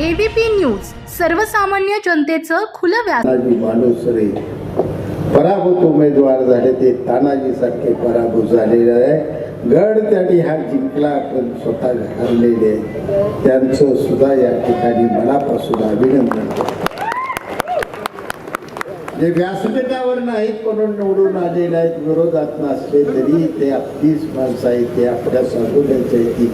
ABP news सर्वसामान्य जनतेचं खुलं व्यास तानाजी पराभूत उमेदवार झाले ते तानाजी सारखे पराभूत झालेले आहे गड त्यांनी हा जिंकला पण स्वतः हरलेले आहे त्यांचं सुद्धा या ठिकाणी मनापासून अभिनंदन करतो. जे व्यासपीठावर नाहीत म्हणून निवडून आलेले आहेत विरोधात नसले तरी ते आपलीच माणसं आहेत ते आपल्या साधुल्याचे आहेत.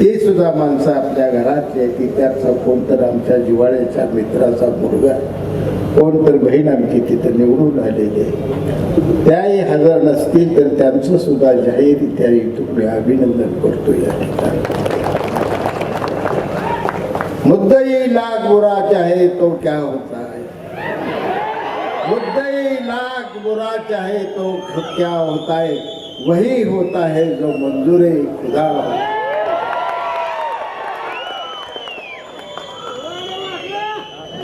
ते सुद्धा माणसं आपल्या घरातली आहेत. ती त्याचा कोणतर आमच्या जिवाळ्याच्या मित्राचा मुलगा कोण तर बहीण आमची तिथं निवडून आलेली आहे. त्याही हजर नसतील तर त्यांचं सुद्धा जाहीररित्या इथून अभिनंदन करतो या ठिकाणी. मुद्दा येईल आहे तो क्या होता? मुद्दई लाख बुरा चाहे तो क्या होता है वही होता है जो मंजूर खुदा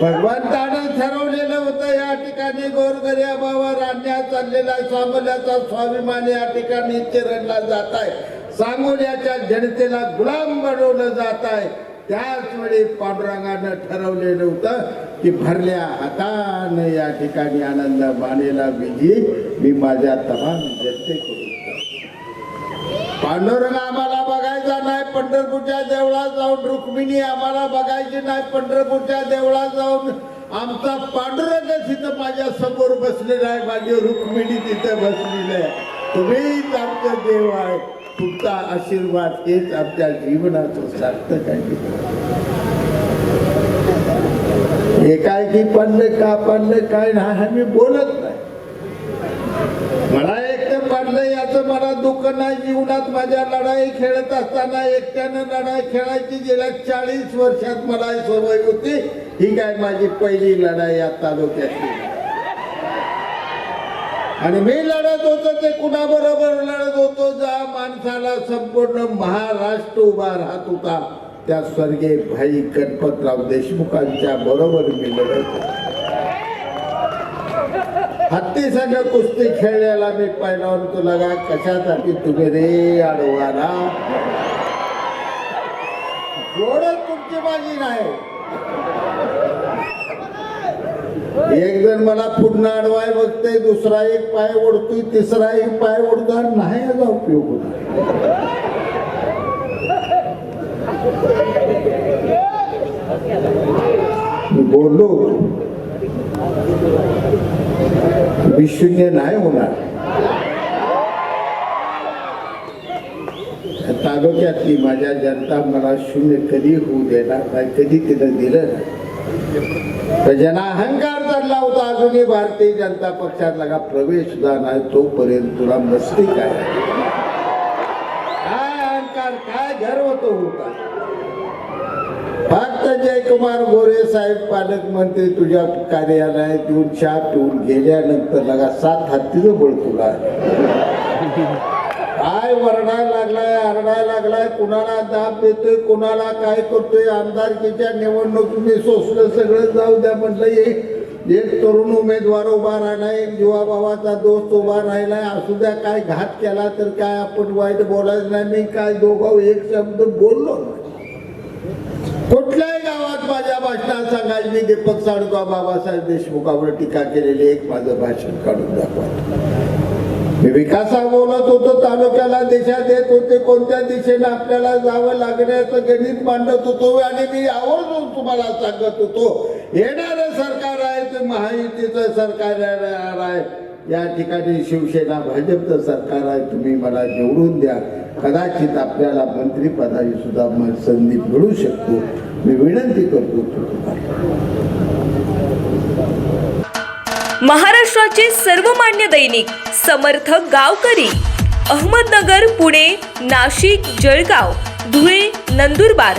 भगवंतानं ठरवलेलं होतं या ठिकाणी. गोरगरियाबावर आणण्यात चाललेला सांगोल्याचा स्वाभिमान या ठिकाणी चिरडला जात आहे सांगोल्याच्या जनतेला गुलाम बनवलं जात आहे त्याच वेळी पांडुरंगानं ठरवलेलं होतं की भरल्या हातानं या ठिकाणी आनंद मानेला विधी. मी माझ्या तमाम जनतेकडून पांडुरंग आम्हाला बघायचा नाही पंढरपूरच्या देवळात जाऊन रुक्मिणी आम्हाला बघायची नाही पंढरपूरच्या देवळात जाऊन आमचा पांडुरंग तिथं माझ्यासमोर बसलेला आहे माझी रुक्मिणी तिथं बसलेली आहे. तुम्हीच आमचं देव आहे. तुमचा आशीर्वाद हेच आमच्या जीवनाचं सार्थक आहे. हे काय की पडलं का पडलं काय नाही मी बोलत नाही. मला एकटं पडलं याचं मला दुःख नाही. जीवनात माझ्या लढाई खेळत असताना एकट्यानं लढाई खेळायची गेल्या चाळीस वर्षात मला सवय होती. ही काय माझी पहिली लढाई या तालुक्यातली? आणि मी लढत होतो ते कुणाबरोबर लढत होतो? ज्या माणसाला संपूर्ण महाराष्ट्र उभा राहत होता. त्या स्वर्गीय भाई गणपतराव देशमुखांच्या बरोबर मी लढत हत्ती संघ कुस्ती खेळण्याला मी पाहिला तो लगा कशासाठी तुम्ही रे आडवाला एवढं तुमची माझी नाही एक जण मला पुन्हा अडवाय बघतोय दुसरा एक पाय ओढतोय तिसरा एक पाय ओढतो नाही याचा उपयोग होणार बोललो. विशून्य नाही होणार. तालुक्यातली माझ्या जनता मला शून्य कधी होऊ देणार नाही कधी तिथं दिलं प्रजना तर अहंकार पडला होता अजूनही भारतीय जनता पक्षात. लगा प्रवेश सुद्धा नाही तोपर्यंत तुला मस्ती काय काय अहंकार काय गर्व तो होता? फक्त जयकुमार गोरे साहेब पालकमंत्री तुझ्या कार्यालयात येऊन चहा पिऊन गेल्यानंतर लगा सात हत्तीचं बळ तुला काय वरडायला लागलाय आरडायला लागलाय कुणाला दाब देतोय कुणाला काय करतोय आमदारकीच्या निवडणूक सोसलं सगळं जाऊ द्या म्हटलं ये एक तरुण उमेदवार उभा राहिलाय एक जीवाभावाचा दोस्त उभा राहिलाय. असू द्या काय घात केला तर काय आपण वाईट बोलायचं नाही. मी काय दोघं एक शब्द बोललो नाही. कुठल्याही गावात माझ्या भाषणात सांगायचं मी दीपक साडगाव बाबासाहेब देशमुखावर टीका केलेली एक माझं भाषण काढून दाखवा. मी विकासा बोलत होतो तालुक्याला दिशा देत होते. कोणत्या दिशेने आपल्याला जावं लागण्याचं गणित मांडत होतो आणि मी आवर्जून तुम्हाला सांगत होतो. येणार महायुतीचं सरकार येणार आहे या ठिकाणी शिवसेना भाजपचं सरकार आहे तुम्ही मला निवडून द्या. कदाचित आपल्याला मंत्रिपदाची सुद्धा संधी मिळू शकतो. मी विनंती करतो महाराष्ट्राचे सर्वमान्य दैनिक समर्थ गावकरी अहमदनगर पुणे नाशिक जळगाव धुळे नंदुरबार